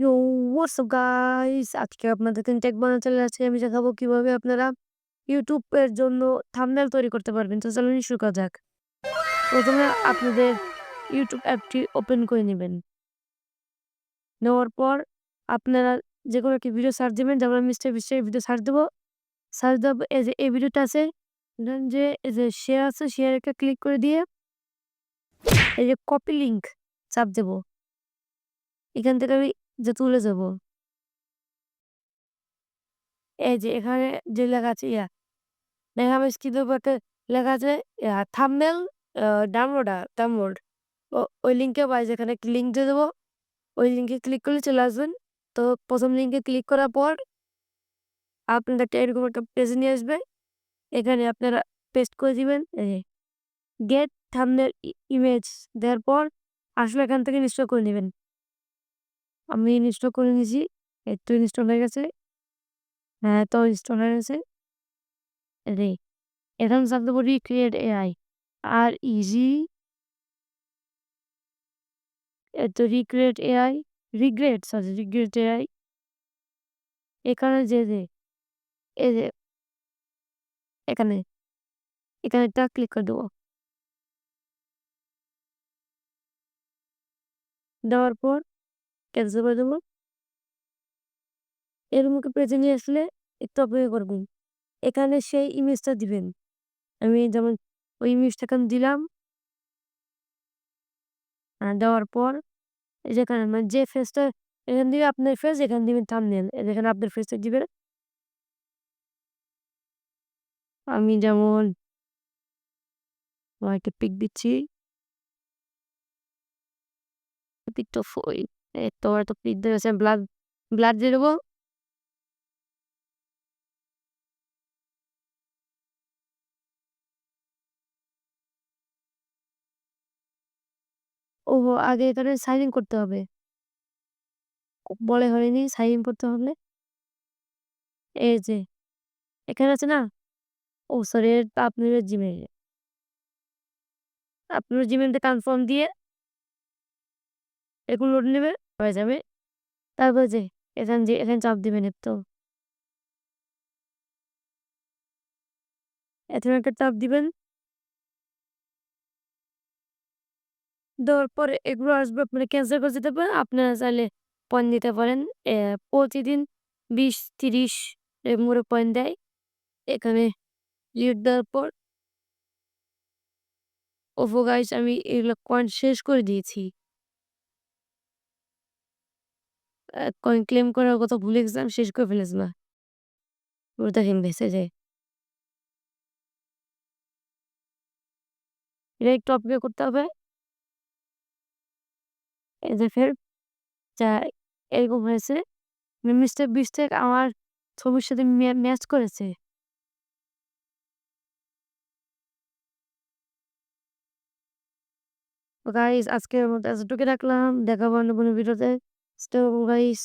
ইয়ো হোয়াটস guys আজকে আপনাদেরকে take আমি দেখাবো কীভাবে আপনারা ইউটিউব এর জন্য থাম্বনেল তৈরি করতে পারবেন। তো চলুন শুরু করা যাক। প্রথমে আপনাদের ইউটিউব অ্যাপটি ওপেন করে নেবেন। নেওয়ার পর আপনারা যে কোনো ভিডিও সার্চ দেবেন। যেমন আমি স্টেপ ভিডিও সার্চ দেবো। সার্চ দেবো এই যে, এই ভিডিওটা আছে। যে, এই যে শেয়ার আছে শেয়ার একটা ক্লিক করে দিয়ে এই যে কপি লিঙ্ক চাপ দেবো। এখান থেকে আমি যে তুলে যাব। এই যে এখানে যে লেখা আছে, ইয়া। দেখা স্ক্রিনের উপর একটা লেখা আছে থাম্বনেল ডাউনলোড ডাউনলোড ওই লিঙ্কে বা যেখানে লিঙ্ক দিয়ে দেবো। ওই লিঙ্কে ক্লিক করলে চলে আসবেন। তো প্রথম লিঙ্কে ক্লিক করার পর আপনাদের একটা এরকম একটা পেজ নিয়ে আসবে। এখানে আপনারা পেস্ট করে দিবেন গেট থাম্বনেল ইমেজ দেওয়ার পর আসলে এখান থেকে ইনস্টল করে নেবেন। আমি ইনস্টল করে নিয়েছি। তো ইনস্টল হয়ে গেছে। হ্যাঁ তো ইনস্টল হয়ে গেছে। রে এখন চাপ দেবো রিক্রিয়েট এআই আর ইজি তো recreate AI regret sorry regret AI এখানে যে যে এই যে, এখানে এখানে একটা ক্লিক করে দেবো। দেওয়ার পর ক্যান্সেল করে দেবো। এর মুখে পেজে নিয়ে আসলে একটু অপেক্ষা করবেন এখানে সেই ইমেজটা দিবেন। আমি যেমন ওই ইমেজটা এখানে দিলাম। দেওয়ার পর যেখানে মানে যে ফেসটা এখান দিবে, আপনার ফেস এখানে দিবেন থামনেল যেখানে আপনার ফেসটা দিবেন। আমি যেমন একটা পিক দিচ্ছি। পিকটা ফই তো হয়তো পিক দিয়েছে ব্লাড ব্লাড দিয়ে দেবো ও আগে এখানে সাইন ইন করতে হবে। বলে হয়নি সাইন ইন করতে হবে। এই যে, এখানে আছে না? ও সরি আপনার জিমেইল আপনার জিমেইলটা কনফার্ম দিয়ে এরকম নেবে। হয়ে যাবে। তারপর যে এখান যে এখানে চাপ দিবেন একটু। এখানে একটা চাপ দিবেন। দেওয়ার পরে এগুলো আসবে আপনারা ক্যান্সেল করে দিতে পারেন। আপনারা চাইলে পয়েন্ট দিতে পারেন। প্রতিদিন বিশ, তিরিশ মোড়ে পয়েন্ট দেয়। এখানে লিড দেওয়ার পর ওফো গাইস আমি এগুলো পয়েন্ট শেষ করে দিয়েছি। ক্লেম করার কথা ভুলে গেছিলাম শেষ করে ফেলেছিলাম পুরো দেখেন মেসেজে এটা একটু অপেক্ষা করতে হবে। এই ফের, যা এরকম হয়েছে মিস্টার বিস্টেক আমার ছবির সাথে ম্যাচ করেছে। গাইস আজকের মতো এতটুকু রাখলাম, দেখা অন্য কোনো ভিডিওতে স্টে গাইস